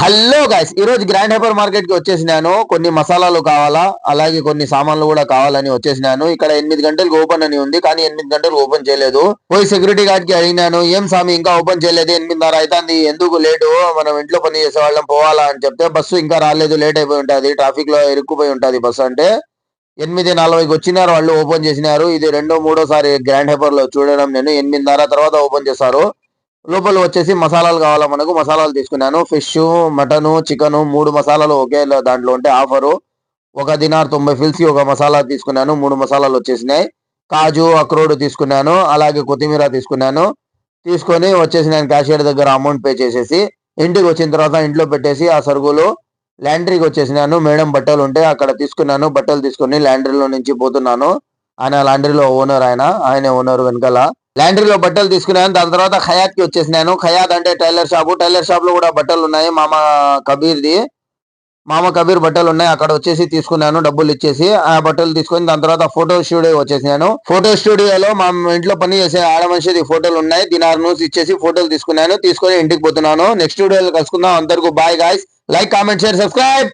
Hello guys ఈ రోజు grand hyper మార్కెట్కి వచ్చేసినాను. కొన్ని మసాలాలు కావాలా? అలాగే కొన్ని సామాన్లు కూడా కావాలని వచ్చేసినాను. ఇక్కడ ఎనిమిది గంటలకు ఓపెన్ అని ఉంది కానీ ఎనిమిది గంటలకు ఓపెన్ చేయలేదు. పోయి సెక్యూరిటీ గార్డ్కి అడిగినాను ఏం స్వామి ఇంకా ఓపెన్ చేయలేదు? ఎనిమిదిన్నర అవుతుంది ఎందుకు లేటు? మనం ఇంట్లో పని చేసే వాళ్ళం పోవాలా? అని చెప్తే బస్సు ఇంకా రాలేదు లేట్ అయిపోయి ఉంటుంది ట్రాఫిక్లో ఇరుక్కుపోయి ఉంటుంది బస్సు. అంటే ఎనిమిది నలభైకి వచ్చినారు వాళ్ళు ఓపెన్ చేసినారు. ఇది రెండో మూడోసారి గ్రాండ్ హైపర్లో చూడడం నేను. ఎనిమిదిన్నర తర్వాత ఓపెన్ చేశారు లోపల వచ్చేసి మసాలాలు కావాలా మనకు? మసాలాలు తీసుకున్నాను. ఫిష్ మటను చికెను మూడు మసాలాలు ఒకే దాంట్లో ఉంటే ఆఫరు ఒక దినార్ తొంభై ఫిల్సి ఒక మసాలా తీసుకున్నాను. మూడు మసాలాలు వచ్చేసినాయి. కాజు అక్రోడ్ తీసుకున్నాను. అలాగే కొత్తిమీర తీసుకున్నాను. తీసుకొని వచ్చేసి నేను క్యాషియర్ దగ్గర అమౌంట్ పే చేసేసి ఇంటికి వచ్చిన తర్వాత ఇంట్లో పెట్టేసి ఆ సరుకులు ల్యాండ్రీకి వచ్చేసినాను. మేడం బట్టలు ఉంటే అక్కడ తీసుకున్నాను. బట్టలు తీసుకొని ల్యాండ్రీలో నుంచి పోతున్నాను. ఆయన లాండ్రీలో ఓనర్ ఆయన. ఆయన ఓనర్ వెనకాల. లాండ్రీలో బట్టలు తీసుకున్నాను. దాని తర్వాత ఖయాత్కి వచ్చేసినాను. ఖయాత్ అంటే టైలర్ షాప్. టైలర్ షాప్లో కూడా బట్టలు ఉన్నాయి. మామ కబీర్ది. మామ కబీర్ బట్టలు ఉన్నాయి. అక్కడ వచ్చేసి తీసుకున్నాను. డబ్బులు ఇచ్చేసి ఆ బట్టలు తీసుకొని దాని తర్వాత ఫోటో స్టూడియో వచ్చేసినాను. ఫోటో స్టూడియోలో మా ఇంట్లో పని చేసే ఆడ మనిషిది ఫోటోలు ఉన్నాయి. దినార్ న్యూస్ ఇచ్చేసి ఫోటోలు తీసుకున్నాను. తీసుకొని ఇంటికి పోతున్నాను. నెక్స్ట్ స్టూడియోలో కలుసుకుందాం. అందరికీ bye guys like comment share subscribe